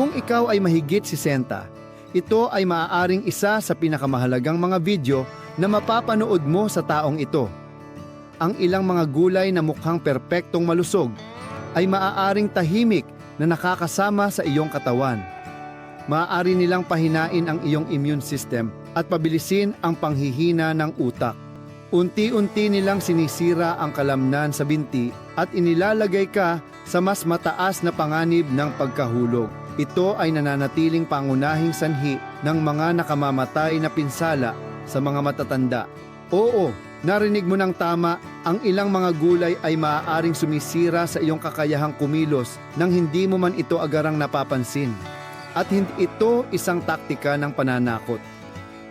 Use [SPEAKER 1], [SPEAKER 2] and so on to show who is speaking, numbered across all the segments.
[SPEAKER 1] Kung ikaw ay mahigit 60, ito ay maaaring isa sa pinakamahalagang mga video na mapapanood mo sa taong ito. Ang ilang mga gulay na mukhang perpektong malusog ay maaaring tahimik na nakakasama sa iyong katawan. Maaari nilang pahinain ang iyong immune system at pabilisin ang panghihina ng utak. Unti-unti nilang sinisira ang kalamnan sa binti at inilalagay ka sa mas mataas na panganib ng pagkahulog. Ito ay nananatiling pangunahing sanhi ng mga nakamamatay na pinsala sa mga matatanda. Oo, narinig mo ng tama, ang ilang mga gulay ay maaaring sumisira sa iyong kakayahang kumilos nang hindi mo man ito agarang napapansin. At hindi ito isang taktika ng pananakot.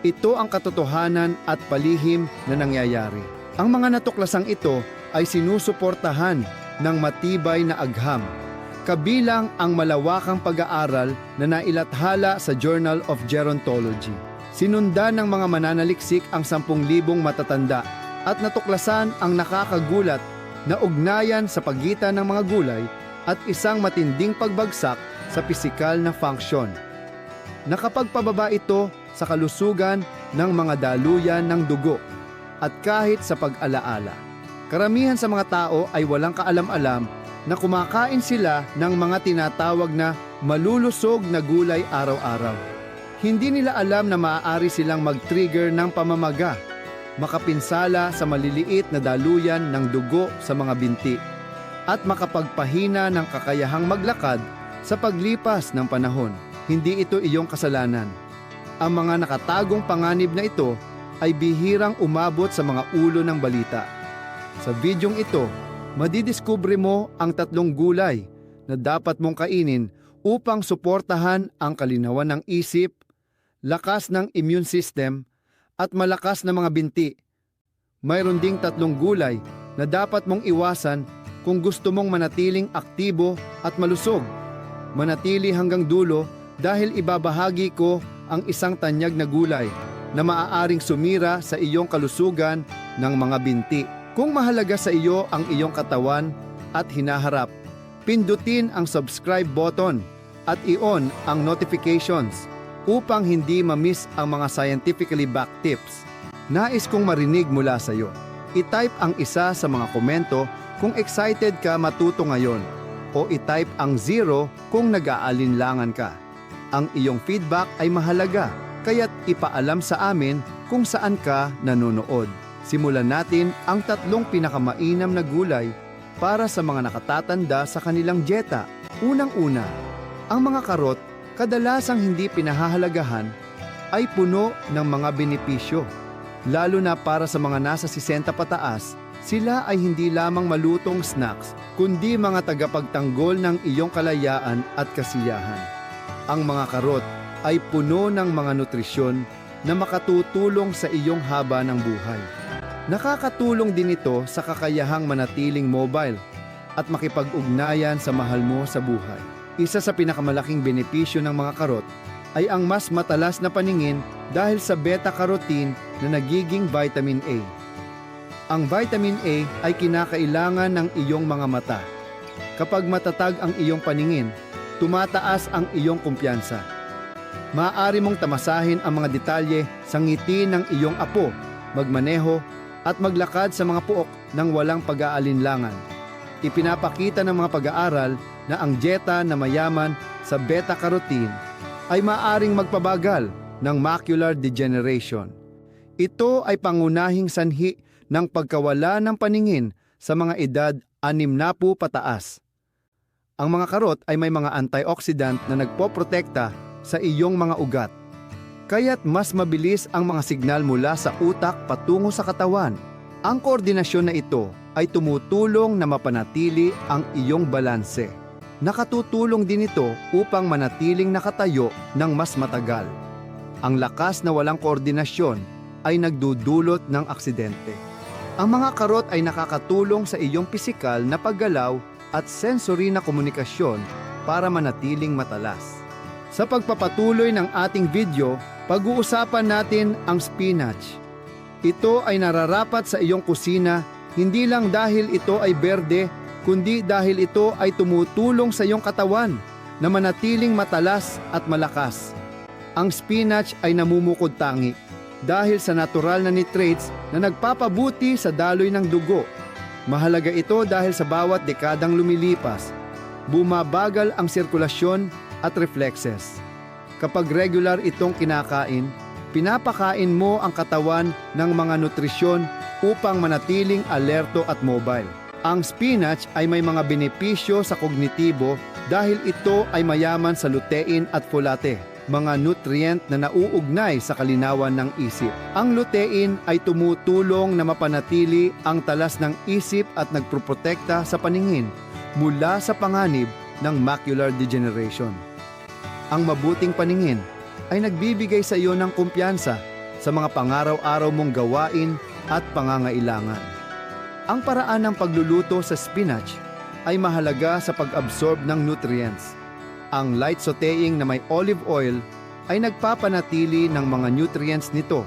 [SPEAKER 1] Ito ang katotohanan at palihim na nangyayari. Ang mga natuklasang ito ay sinusuportahan ng matibay na agham, kabilang ang malawakang pag-aaral na nailathala sa Journal of Gerontology. Sinundan ng mga mananaliksik ang 10,000 matatanda at natuklasan ang nakakagulat na ugnayan sa pagitan ng mga gulay at isang matinding pagbagsak sa pisikal na function. Nakapagpababa ito sa kalusugan ng mga daluyan ng dugo at kahit sa pag-alaala. Karamihan sa mga tao ay walang kaalam-alam na kumakain sila ng mga tinatawag na malulusog na gulay araw-araw. Hindi nila alam na maaari silang mag-trigger ng pamamaga, makapinsala sa maliliit na daluyan ng dugo sa mga binti, at makapagpahina ng kakayahang maglakad sa paglipas ng panahon. Hindi ito iyong kasalanan. Ang mga nakatagong panganib na ito ay bihirang umabot sa mga ulo ng balita. Sa bidyong ito, madidiskubre mo ang tatlong gulay na dapat mong kainin upang suportahan ang kalinawan ng isip, lakas ng immune system, at malakas na mga binti. Mayroon ding tatlong gulay na dapat mong iwasan kung gusto mong manatiling aktibo at malusog. Manatili hanggang dulo dahil ibabahagi ko ang isang tanyag na gulay na maaaring sumira sa iyong kalusugan ng mga binti. Kung mahalaga sa iyo ang iyong katawan at hinaharap, pindutin ang subscribe button at i-on ang notifications upang hindi ma-miss ang mga scientifically backed tips. Nais kong marinig mula sa iyo. I-type ang isa sa mga komento kung excited ka matuto ngayon o i-type ang zero kung nag-aalinlangan ka. Ang iyong feedback ay mahalaga, kaya't ipaalam sa amin kung saan ka nanonood. Simulan natin ang tatlong pinakamainam na gulay para sa mga nakatatanda sa kanilang dieta. Unang-una, ang mga karot kadalasang hindi pinahahalagahan ay puno ng mga benepisyo. Lalo na para sa mga nasa 60 pataas, sila ay hindi lamang malutong snacks, kundi mga tagapagtanggol ng iyong kalayaan at kasiyahan. Ang mga karot ay puno ng mga nutrisyon na makatutulong sa iyong haba ng buhay. Nakakatulong din ito sa kakayahang manatiling mobile at makipag-ugnayan sa mahal mo sa buhay. Isa sa pinakamalaking benepisyo ng mga karot ay ang mas matalas na paningin dahil sa beta-carotene na nagiging vitamin A. Ang vitamin A ay kinakailangan ng iyong mga mata. Kapag matatag ang iyong paningin, tumataas ang iyong kumpiyansa. Maaari mong tamasahin ang mga detalye sa ngiti ng iyong apo, magmaneho, at maglakad sa mga puok ng walang pag-aalinlangan. Ipinapakita ng mga pag-aaral na ang dieta na mayaman sa beta-carotene ay maaring magpabagal ng macular degeneration. Ito ay pangunahing sanhi ng pagkawala ng paningin sa mga edad 60 pataas. Ang mga karot ay may mga antioxidant na nagpoprotekta sa iyong mga ugat. Kaya't mas mabilis ang mga signal mula sa utak patungo sa katawan. Ang koordinasyon na ito ay tumutulong na mapanatili ang iyong balanse. Nakatutulong din ito upang manatiling nakatayo ng mas matagal. Ang lakas na walang koordinasyon ay nagdudulot ng aksidente. Ang mga karot ay nakakatulong sa iyong pisikal na paggalaw at sensory na komunikasyon para manatiling matalas. Sa pagpapatuloy ng ating video, pag-uusapan natin ang spinach. Ito ay nararapat sa iyong kusina hindi lang dahil ito ay berde, kundi dahil ito ay tumutulong sa iyong katawan na manatiling matalas at malakas. Ang spinach ay namumukod tangi dahil sa natural na nitrates na nagpapabuti sa daloy ng dugo. Mahalaga ito dahil sa bawat dekadang lumilipas, bumabagal ang sirkulasyon at reflexes. Kapag regular itong kinakain, pinapakain mo ang katawan ng mga nutrisyon upang manatiling alerto at mobile. Ang spinach ay may mga benepisyo sa kognitibo dahil ito ay mayaman sa lutein at folate, mga nutrient na nauugnay sa kalinawan ng isip. Ang lutein ay tumutulong na mapanatili ang talas ng isip at nagproprotekta sa paningin mula sa panganib ng macular degeneration. Ang mabuting paningin ay nagbibigay sa iyo ng kumpiyansa sa mga pangaraw-araw mong gawain at pangangailangan. Ang paraan ng pagluluto sa spinach ay mahalaga sa pag-absorb ng nutrients. Ang light sauteing na may olive oil ay nagpapanatili ng mga nutrients nito.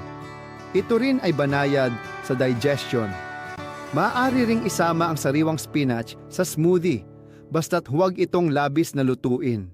[SPEAKER 1] Ito rin ay banayad sa digestion. Maaari ring isama ang sariwang spinach sa smoothie, basta't huwag itong labis na lutuin.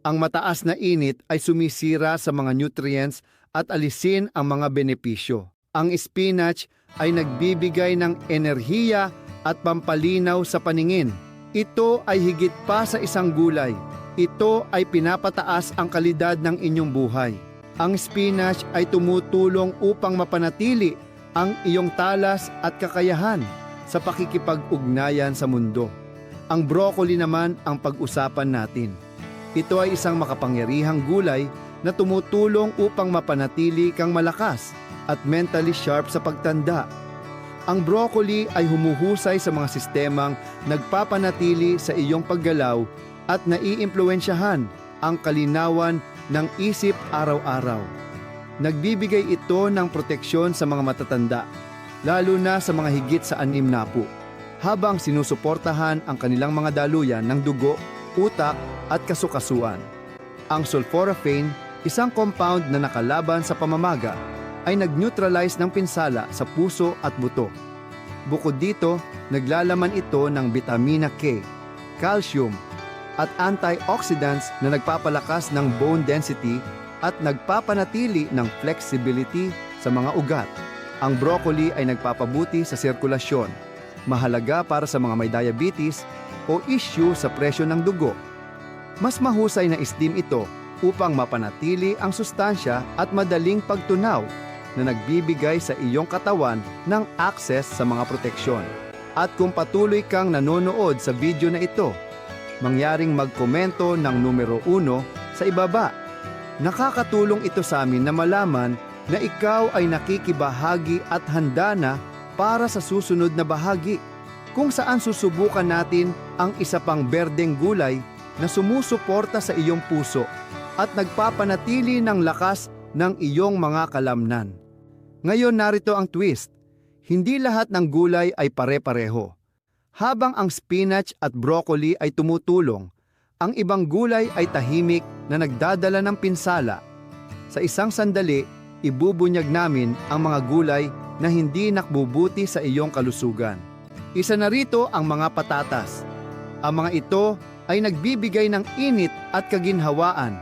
[SPEAKER 1] Ang mataas na init ay sumisira sa mga nutrients at alisin ang mga benepisyo. Ang spinach ay nagbibigay ng enerhiya at pampalinaw sa paningin. Ito ay higit pa sa isang gulay. Ito ay pinapataas ang kalidad ng inyong buhay. Ang spinach ay tumutulong upang mapanatili ang iyong talas at kakayahan sa pakikipag-ugnayan sa mundo. Ang broccoli naman ang pag-usapan natin. Ito ay isang makapangyarihang gulay na tumutulong upang mapanatili kang malakas at mentally sharp sa pagtanda. Ang broccoli ay humuhusay sa mga sistemang nagpapanatili sa iyong paggalaw at naiimpluensyahan ang kalinawan ng isip araw-araw. Nagbibigay ito ng proteksyon sa mga matatanda, lalo na sa mga higit sa anim na po, habang sinusuportahan ang kanilang mga daluyan ng dugo, utak at kasukasuan. Ang sulforaphane, isang compound na nakalaban sa pamamaga, ay nag-neutralize ng pinsala sa puso at buto. Bukod dito, naglalaman ito ng vitamina K, calcium, at antioxidants na nagpapalakas ng bone density at nagpapanatili ng flexibility sa mga ugat. Ang broccoli ay nagpapabuti sa sirkulasyon, mahalaga para sa mga may diabetes o issue sa presyo ng dugo. Mas mahusay na isdim ito upang mapanatili ang sustansya at madaling pagtunaw na nagbibigay sa iyong katawan ng access sa mga proteksyon. At kung patuloy kang nanonood sa video na ito, mangyaring magkomento ng numero uno sa ibaba. Nakakatulong ito sa amin na malaman na ikaw ay nakikibahagi at handa na para sa susunod na bahagi kung saan susubukan natin ang isa pang berdeng gulay na sumusuporta sa iyong puso at nagpapanatili ng lakas ng iyong mga kalamnan. Ngayon narito ang twist. Hindi lahat ng gulay ay pare-pareho. Habang ang spinach at broccoli ay tumutulong, ang ibang gulay ay tahimik na nagdadala ng pinsala. Sa isang sandali, ibubunyag namin ang mga gulay na hindi nakbubuti sa iyong kalusugan. Isa na rito ang mga patatas. Ang mga ito ay nagbibigay ng init at kaginhawaan.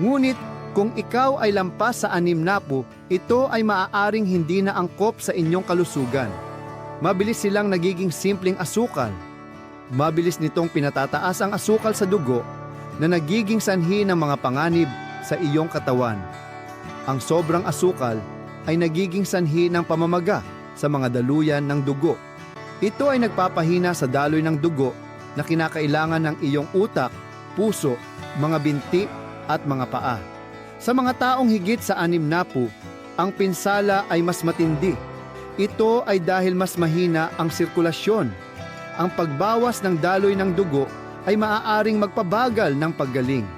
[SPEAKER 1] Ngunit kung ikaw ay lampas sa anim na po, ito ay maaaring hindi na angkop sa inyong kalusugan. Mabilis silang nagiging simpleng asukal. Mabilis nitong pinatataas ang asukal sa dugo na nagiging sanhi ng mga panganib sa iyong katawan. Ang sobrang asukal ay nagiging sanhi ng pamamaga sa mga daluyan ng dugo. Ito ay nagpapahina sa daloy ng dugo na kinakailangan ng iyong utak, puso, mga binti at mga paa. Sa mga taong higit sa anim na po, ang pinsala ay mas matindi. Ito ay dahil mas mahina ang sirkulasyon. Ang pagbawas ng daloy ng dugo ay maaaring magpabagal ng paggaling.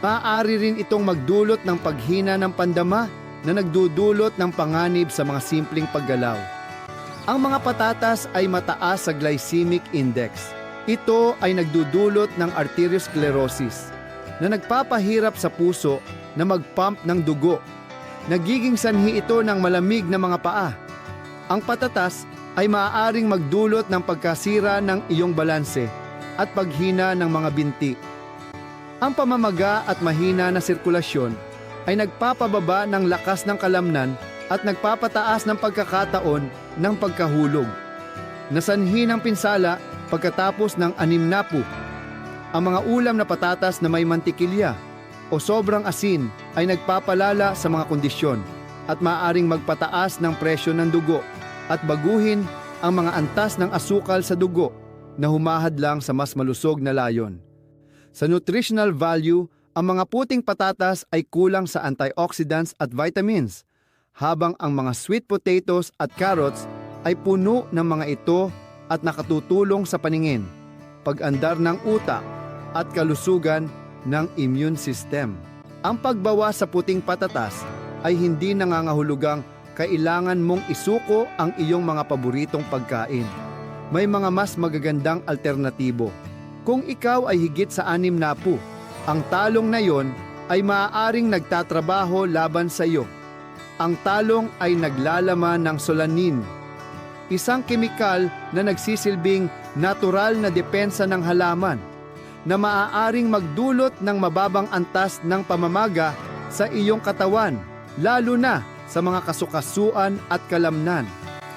[SPEAKER 1] Maaari rin itong magdulot ng paghina ng pandama na nagdudulot ng panganib sa mga simpleng paggalaw. Ang mga patatas ay mataas sa glycemic index. Ito ay nagdudulot ng arteriosclerosis na nagpapahirap sa puso na mag-pump ng dugo. Nagiging sanhi ito ng malamig na mga paa. Ang patatas ay maaaring magdulot ng pagkasira ng iyong balanse at paghina ng mga binti. Ang pamamaga at mahina na sirkulasyon ay nagpapababa ng lakas ng kalamnan at nagpapataas ng pagkakataon ng pagkahulog. Nasanhi ng pinsala pagkatapos ng anim na po. Ang mga ulam na patatas na may mantikilya o sobrang asin ay nagpapalala sa mga kondisyon at maaring magpataas ng presyo ng dugo at baguhin ang mga antas ng asukal sa dugo na humahad lang sa mas malusog na layon. Sa nutritional value, ang mga puting patatas ay kulang sa antioxidants at vitamins, habang ang mga sweet potatoes at carrots ay puno ng mga ito at nakatutulong sa paningin, pag-andar ng utak at kalusugan ng immune system. Ang pagbawa sa puting patatas ay hindi nangangahulugang kailangan mong isuko ang iyong mga paboritong pagkain. May mga mas magagandang alternatibo. Kung ikaw ay higit sa anim na po, ang talong na yon ay maaaring nagtatrabaho laban sa iyo. Ang talong ay naglalaman ng solanin, isang kemikal na nagsisilbing natural na depensa ng halaman na maaaring magdulot ng mababang antas ng pamamaga sa iyong katawan, lalo na sa mga kasukasuan at kalamnan.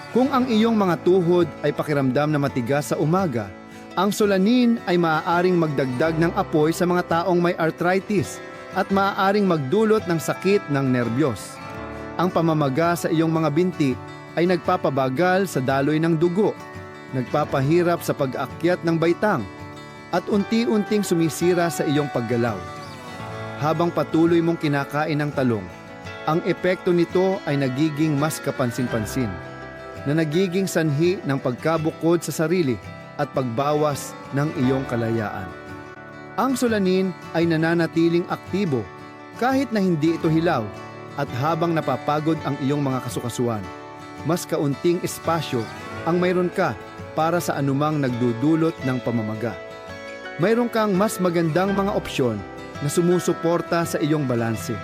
[SPEAKER 1] Kung ang iyong mga tuhod ay pakiramdam na matigas sa umaga, ang solanin ay maaaring magdagdag ng apoy sa mga taong may arthritis at maaaring magdulot ng sakit ng nerbiyos. Ang pamamaga sa iyong mga binti ay nagpapabagal sa daloy ng dugo, nagpapahirap sa pag-akyat ng baitang, at unti-unting sumisira sa iyong paggalaw. Habang patuloy mong kinakain ng talong, ang epekto nito ay nagiging mas kapansin-pansin, na nagiging sanhi ng pagkabukod sa sarili at pagbawas ng iyong kalayaan. Ang solanin ay nananatiling aktibo kahit na hindi ito hilaw at habang napapagod ang iyong mga kasukasuan. Mas kaunting espasyo ang mayroon ka para sa anumang nagdudulot ng pamamaga. Mayroon kang mas magandang mga opsyon na sumusuporta sa iyong balanse.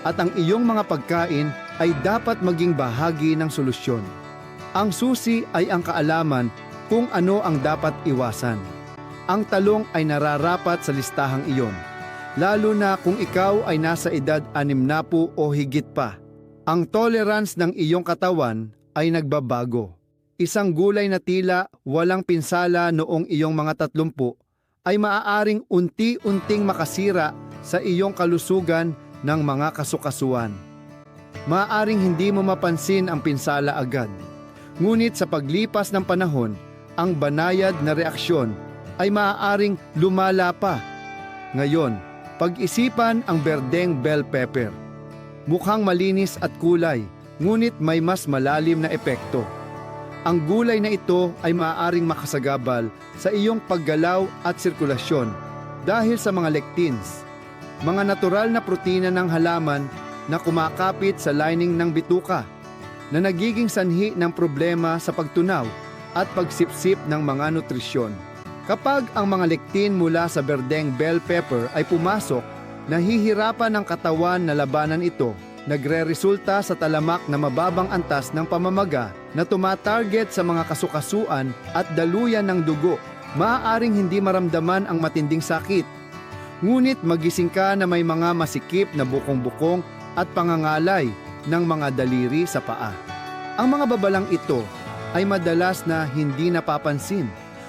[SPEAKER 1] At ang iyong mga pagkain ay dapat maging bahagi ng solusyon. Ang susi ay ang kaalaman kung ano ang dapat iwasan. Ang talong ay nararapat sa listahang iyon, lalo na kung ikaw ay nasa edad anim na po o higit pa. Ang tolerance ng iyong katawan ay nagbabago. Isang gulay na tila walang pinsala noong iyong mga tatlumpu ay maaaring unti-unting makasira sa iyong kalusugan ng mga kasukasuan. Maaaring hindi mo mapansin ang pinsala agad. Ngunit sa paglipas ng panahon, ang banayad na reaksyon ay maaaring lumala pa. Ngayon, pag-isipan ang berdeng bell pepper. Mukhang malinis at kulay, ngunit may mas malalim na epekto. Ang gulay na ito ay maaaring makasagabal sa iyong paggalaw at sirkulasyon dahil sa mga lectins, mga natural na protina ng halaman na kumakapit sa lining ng bituka, na nagiging sanhi ng problema sa pagtunaw at pagsipsip ng mga nutrisyon. Kapag ang mga lectin mula sa berdeng bell pepper ay pumasok, nahihirapan ang katawan na labanan ito nagre-resulta sa talamak na mababang antas ng pamamaga na tumatarget sa mga kasukasuan at daluyan ng dugo. Maaaring hindi maramdaman ang matinding sakit. Ngunit magising ka na may mga masikip na bukong-bukong at pangangalay ng mga daliri sa paa. Ang mga babalang ito ay madalas na hindi napapansin.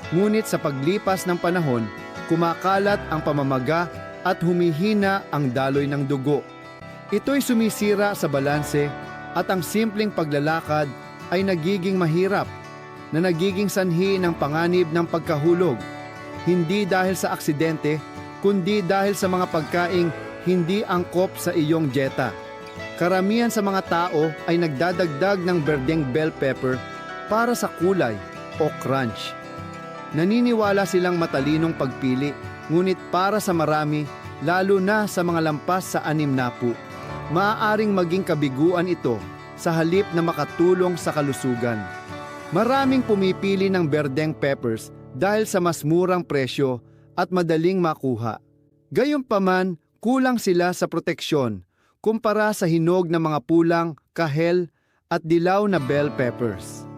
[SPEAKER 1] Ngunit sa paglipas ng panahon, kumakalat ang pamamaga at humihina ang daloy ng dugo. Ito'y sumisira sa balanse at ang simpleng paglalakad ay nagiging mahirap na nagiging sanhi ng panganib ng pagkahulog. Hindi dahil sa aksidente, kundi dahil sa mga pagkaing hindi angkop sa iyong dieta. Karamihan sa mga tao ay nagdadagdag ng berdeng bell pepper para sa kulay o crunch. Naniniwala silang matalinong pagpili, ngunit para sa marami, lalo na sa mga lampas sa anim na po, maaaring maging kabiguan ito sa halip na makatulong sa kalusugan. Maraming pumipili ng berdeng peppers dahil sa mas murang presyo at madaling makuha. Gayunpaman, kulang sila sa proteksyon kumpara sa hinog na mga pulang, kahel at dilaw na bell peppers.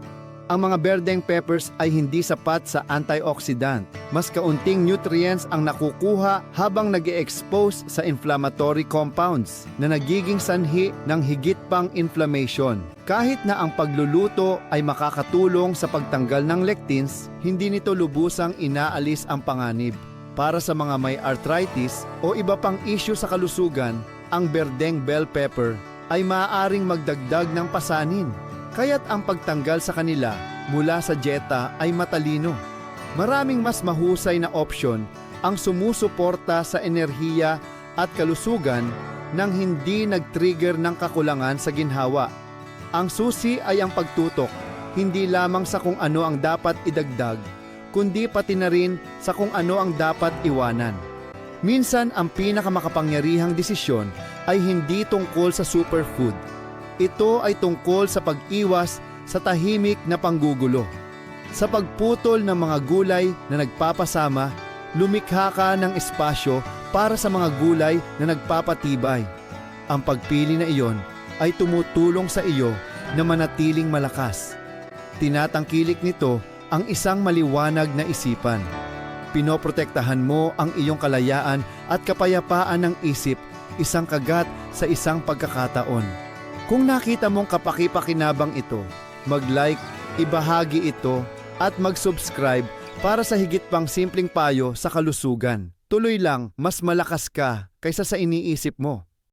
[SPEAKER 1] Ang mga berdeng peppers ay hindi sapat sa antioxidant. Mas kaunting nutrients ang nakukuha habang nag expose sa inflammatory compounds na nagiging sanhi ng higit pang inflammation. Kahit na ang pagluluto ay makakatulong sa pagtanggal ng lectins, hindi nito lubusang inaalis ang panganib. Para sa mga may arthritis o iba pang issue sa kalusugan, ang berdeng bell pepper ay maaaring magdagdag ng pasanin. Kaya't ang pagtanggal sa kanila mula sa dieta ay matalino. Maraming mas mahusay na opsyon ang sumusuporta sa enerhiya at kalusugan nang hindi nag-trigger ng kakulangan sa ginhawa. Ang susi ay ang pagtutok, hindi lamang sa kung ano ang dapat idagdag, kundi pati na rin sa kung ano ang dapat iwanan. Minsan ang pinakamakapangyarihang desisyon ay hindi tungkol sa superfood. Ito ay tungkol sa pag-iwas sa tahimik na panggugulo. Sa pagputol ng mga gulay na nagpapasama, lumikha ka ng espasyo para sa mga gulay na nagpapatibay. Ang pagpili na iyon ay tumutulong sa iyo na manatiling malakas. Tinatangkilik nito ang isang maliwanag na isipan. Pinoprotektahan mo ang iyong kalayaan at kapayapaan ng isip isang kagat sa isang pagkakataon. Kung nakita mong kapaki-pakinabang ito, mag-like, ibahagi ito at mag-subscribe para sa higit pang simpleng payo sa kalusugan. Tuloy lang, mas malakas ka kaysa sa iniisip mo.